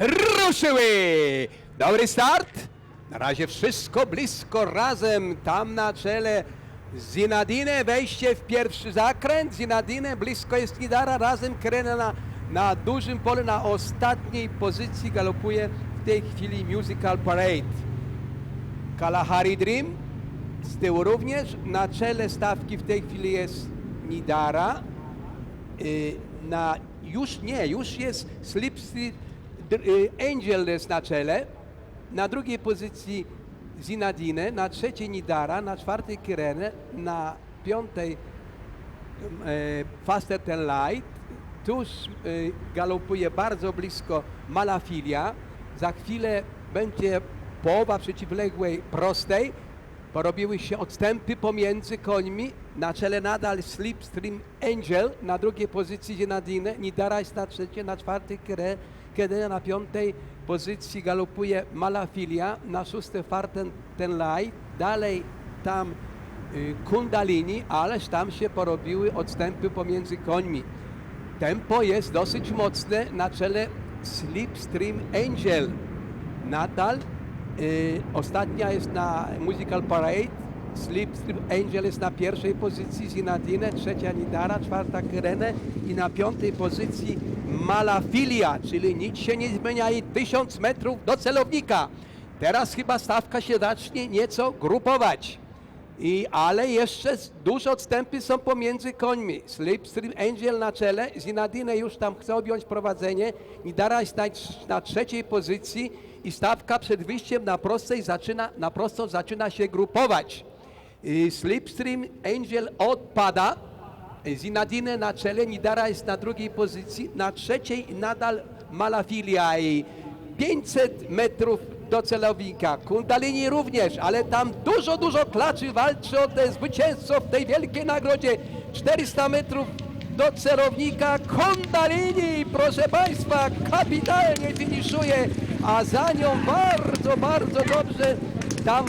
ruszyły! Dobry start. Na razie wszystko blisko razem. Tam na czele Zinadine, wejście w pierwszy zakręt. Zinadine, blisko jest Nidara, razem Krena na, na dużym polu, na ostatniej pozycji galopuje w tej chwili Musical Parade. Kalahari Dream z tyłu również. Na czele stawki w tej chwili jest Nidara. Y, Na, już nie, już jest Slipstream y, Angel jest na czele. Na drugiej pozycji Zinadine, na trzeciej Nidara, na czwartej Kyrene, na piątej e, Faster Than Light. Tuż e, galopuje bardzo blisko Malafilia. Za chwilę będzie połowa przeciwległej prostej. Porobiły się odstępy pomiędzy końmi. Na czele nadal Slipstream Angel, na drugiej pozycji Zinadine, Nidara jest na trzeciej, na czwartej Kere, kiedy na piątej pozycji galopuje Malafilia, na szóstej Farten Ten Light, dalej tam y, Kundalini, ależ tam się porobiły odstępy pomiędzy końmi. Tempo jest dosyć mocne na czele Slipstream Angel. Nadal y, ostatnia jest na Musical Parade. Slipstream Angel jest na pierwszej pozycji, Zinadine, trzecia Nidara, czwarta Kyrene i na piątej pozycji Malafilia, czyli nic się nie zmienia i tysiąc metrów do celownika. Teraz chyba stawka się zacznie nieco grupować. I, ale jeszcze duże odstępy są pomiędzy końmi. Slipstream Angel na czele, Zinadine już tam chce objąć prowadzenie, Nidara jest na, na trzeciej pozycji i stawka przed wyjściem na prostej zaczyna, na prostą zaczyna się grupować. I Slipstream Angel odpada, Zinadine na czele, Nidara jest na drugiej pozycji, na trzeciej nadal Malafilia i 500 metrów do celownika. Kundalini również, ale tam dużo, dużo klaczy walczy o te zwycięzców w tej wielkiej nagrodzie. 400 metrów do celownika. Kundalini, proszę Państwa, kapitalnie finiszuje, a za nią bardzo, bardzo dobrze tam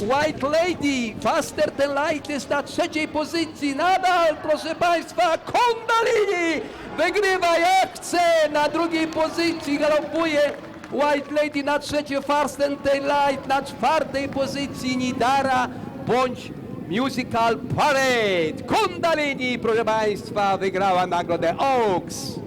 White Lady, Faster Than Light jest na trzeciej pozycji. Nadal, proszę Państwa, Kundalini wygrywa jak chce. Na drugiej pozycji galopuje White Lady, na trzeciej Faster Than Light, na czwartej pozycji Nidara bądź Musical Parade. Kundalini, proszę Państwa, wygrała nagrodę Oaks.